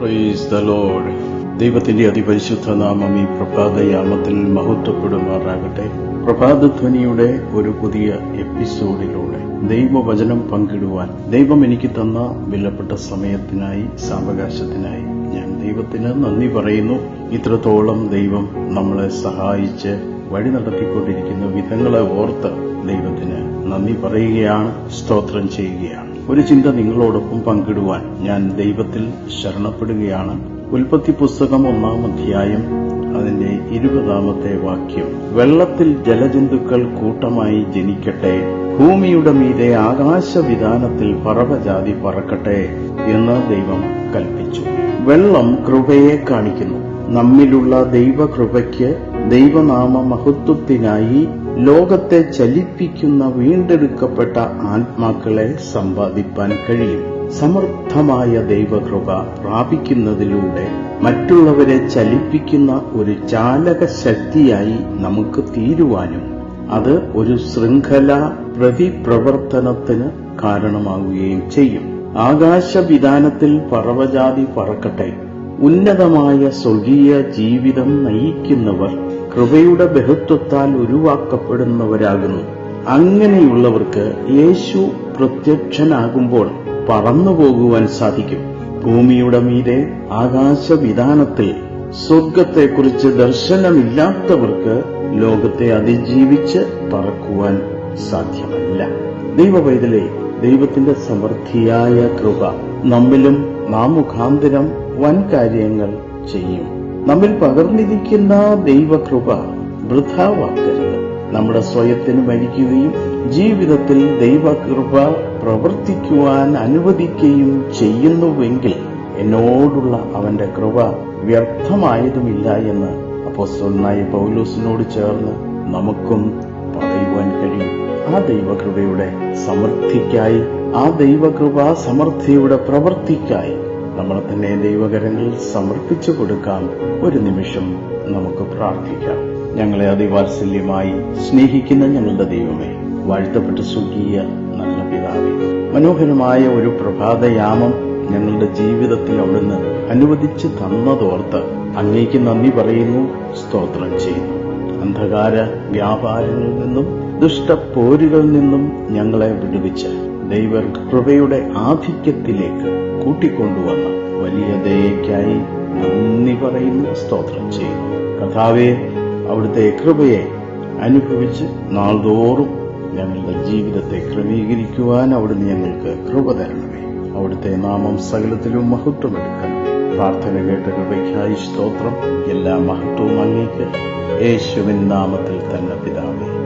Praise the load ദൈവത്തിന്റെ അതിപരിശുദ്ധ നാമം ഈ പ്രഭാതയാമത്തിൽ മഹത്വപ്പെടുമാറാകട്ടെ. പ്രഭാതധ്വനിയുടെ ഒരു പുതിയ എപ്പിസോഡിലൂടെ ദൈവവചനം പങ്കിടുവാൻ ദൈവം എനിക്ക് തന്ന വിലപ്പെട്ട സമയത്തിനായി സാവകാശത്തിനായി ഞാൻ ദൈവത്തിന് നന്ദി പറയുന്നു. ഇത്രത്തോളം ദൈവം നമ്മളെ സഹായിച്ച് വഴി നടത്തിക്കൊണ്ടിരിക്കുന്ന വിധങ്ങളെ ഓർത്ത് ദൈവത്തിന് നന്ദി പറയുകയാണ് സ്തോത്രം ചെയ്യുകയാണ്. ഒരു ചിന്ത നിങ്ങളോടൊപ്പം പങ്കിടുവാൻ ഞാൻ ദൈവത്തിൽ ശരണപ്പെടുകയാണ്. ഉൽപ്പത്തി പുസ്തകം ഒന്നാം അധ്യായം അതിന്റെ ഇരുപതാമത്തെ വാക്യം. വെള്ളത്തിൽ ജലജന്തുക്കൾ കൂട്ടമായി ജനിക്കട്ടെ ഭൂമിയുടെ മീതെ ആകാശവിധാനത്തിൽ പറവജാതി പറക്കട്ടെ എന്ന് ദൈവം കൽപ്പിച്ചു. വെള്ളം കൃപയെ കാണിക്കുന്നു. നമ്മിലുള്ള ദൈവകൃപയ്ക്ക് ദൈവനാമ മഹത്വത്തിനായി ലോകത്തെ ചലിപ്പിക്കുന്ന വീണ്ടെടുക്കപ്പെട്ട ആത്മാക്കളെ സമ്പാദിപ്പാൻ കഴിയും. സമർത്ഥമായ ദൈവകൃപ പ്രാപിക്കുന്നതിലൂടെ മറ്റുള്ളവരെ ചലിപ്പിക്കുന്ന ഒരു ചാലക ശക്തിയായി നമുക്ക് തീരുവാനും അത് ഒരു ശൃംഖല പ്രതിപ്രവർത്തനത്തിന് കാരണമാവുകയും ചെയ്യും. ആകാശവിധാനത്തിൽ പറവജാതി പറക്കട്ടെ. ഉന്നതമായ സ്വർഗീയ ജീവിതം നയിക്കുന്നവർ കൃപയുടെ ബഹുത്വത്താൽ ഉരുവാക്കപ്പെടുന്നവരാകുന്നു. അങ്ങനെയുള്ളവർക്ക് യേശു പ്രത്യക്ഷനാകുമ്പോൾ പറന്നു പോകുവാൻ സാധിക്കും. ഭൂമിയുടെ മീതെ ആകാശവിധാനത്തിൽ സ്വർഗത്തെക്കുറിച്ച് ദർശനമില്ലാത്തവർക്ക് ലോകത്തെ അതിജീവിച്ച് പറക്കുവാൻ സാധ്യമല്ല. ദൈവവൈതലെ ദൈവത്തിന്റെ സമൃദ്ധിയായ കൃപ നമ്മിലും നാം മുഖാന്തരം ചെയ്യും. നമ്മിൽ പകർന്നിരിക്കുന്ന ദൈവകൃപ വൃഥാവാക്കരുത്. നമ്മുടെ സ്വയത്തിന് മരിക്കുകയും ജീവിതത്തിൽ ദൈവകൃപ പ്രവർത്തിക്കുവാൻ അനുവദിക്കുകയും ചെയ്യുന്നുവെങ്കിൽ എന്നോടുള്ള അവന്റെ കൃപ വ്യർത്ഥമായതുമില്ല എന്ന് അപ്പോസ്തലനായ പൗലൂസിനോട് ചേർന്ന് നമുക്കും പറയുവാൻ കഴിയും. ആ ദൈവകൃപയുടെ സമൃദ്ധിക്കായി ആ ദൈവകൃപ സമൃദ്ധിയുടെ പ്രവൃത്തിക്കായി നമ്മളെ തന്നെ ദൈവകരങ്ങളിൽ സമർപ്പിച്ചു കൊടുക്കാം ഒരു നിമിഷം നമുക്ക് പ്രാർത്ഥിക്കാം. ഞങ്ങളെ അതിവാത്സല്യമായി സ്നേഹിക്കുന്ന ഞങ്ങളുടെ ദൈവമേ വാഴ്ത്തപ്പെട്ട സുഖീയ നല്ല പിതാവേ മനോഹരമായ ഒരു പ്രഭാതയാമം ഞങ്ങളുടെ ജീവിതത്തിൽ അവിടുന്ന് അനുവദിച്ച് തന്നതോർത്ത് അങ്ങേക്ക് നന്ദി പറയുന്നു സ്തോത്രം ചെയ്യുന്നു. അന്ധകാര വ്യാപാരങ്ങളിൽ നിന്നും ദുഷ്ടപ്പോരുകളിൽ നിന്നും ഞങ്ങളെ വിടുവിച്ച് ദൈവ കൃപയുടെ ആധിക്യത്തിലേക്ക് കൂട്ടിക്കൊണ്ടുവന്ന വലിയ ദയയ്ക്കായി നന്ദി പറയുന്നു സ്തോത്രം ചെയ്യുന്നു. കഥാവെ അവിടുത്തെ കൃപയെ അനുഭവിച്ച് നാൾതോറും ഞങ്ങളുടെ ജീവിതത്തെ ക്രമീകരിക്കുവാൻ അവിടുന്ന് ഞങ്ങൾക്ക് കൃപ തരണമേ. അവിടുത്തെ നാമം സകലത്തിലും മഹത്വമെടുക്കണം പ്രാർത്ഥന കേട്ട കൃപയ്ക്കായി സ്തോത്രം. എല്ലാ മഹത്വവും അങ്ങേക്ക്. യേശുവിൻ നാമത്തിൽ തന്നെ പിതാവേ.